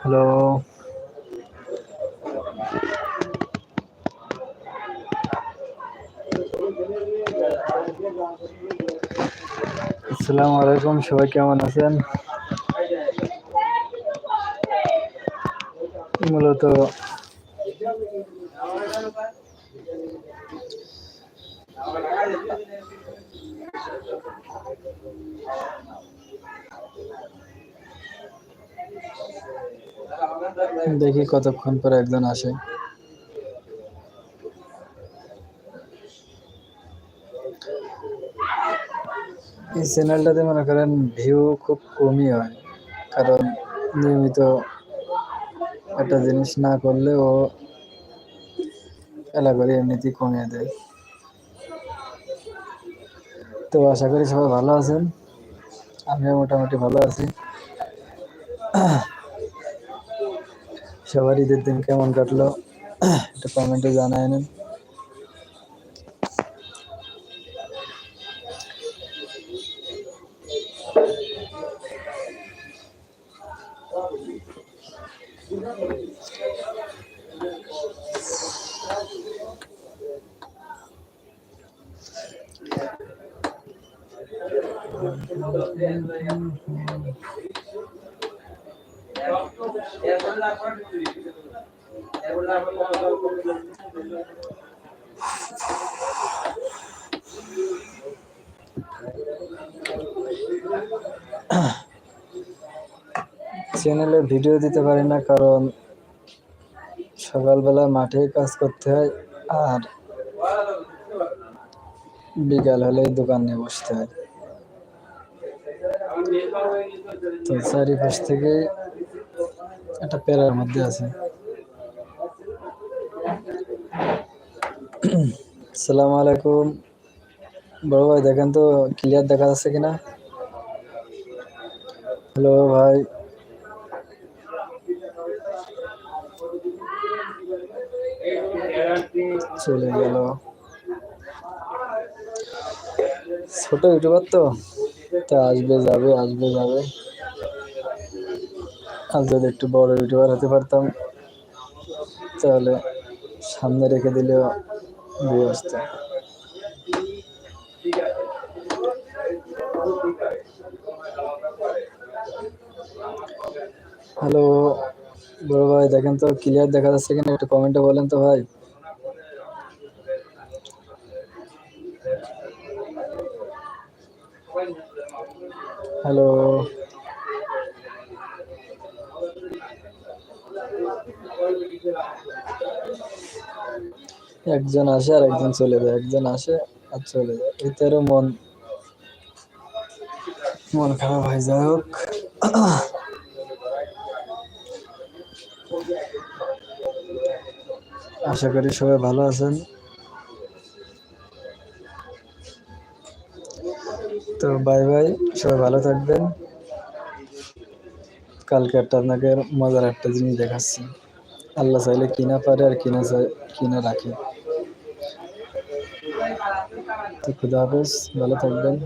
Hello আসসালামু আলাইকুম সবাই কেমন আছেন? মূলত দেখি কতক্ষণ পরে একজন আসে। এই চ্যানেলটাতে মনে করেন ভিউ খুব কমই হয়, কারণ নিয়মিত একটা জিনিস না করলে ও এলা করে এমনিতেই কমিয়ে দেয়। তো আশা করি সবাই ভালো আছেন। আমিও মোটামুটি ভালো আছি। সবার ঈদের দিন কেমন কাটলো একটা কমেন্টে জানায় নেন চ্যানেলে ভিডিও দিতে পারি না, কারণ সকালবেলা মাঠে কাজ করতে হয় আর বিকাল হলে দোকানে বসতে হয়। তো চারিপাশ থেকে একটা প্যারার মধ্যে আছে। সালাম আলাইকুম। বড় ভাই, দেখেন তো ক্লিয়ার দেখা যাচ্ছে কিনা? হ্যালো ভাই। চলে গেল। ছোট ইউটিউবার তো? তা আসবে, যাবে আসবে, যাবে। যদি একটু বড় ইউটিউবার হতে পারতাম, তাহলে সামনে রেখে দিলেও দিয়ে আসতো। হ্যালো বড় ভাই, দেখেন তো ক্লিয়ার দেখা যাচ্ছে কিনা? একটু কমেন্টে বলেন তো ভাই। হ্যালো একজন আসে আর একজন চলে যায়, একজন আসে আর চলে যায়। এতেরও মন মন খারাপ হয়ে, যাই হোক। আশা করি সবাই ভালো আছেন। তো বাই বাই, সবাই ভালো থাকবেন। কালকে একটা আপনাকে মজার একটা জিনিস দেখাচ্ছি। আল্লাহ চাইলে কিনা পারে আর কিনা কিনা রাখে। তো খুদা হাফেজ ভালো থাকবেন।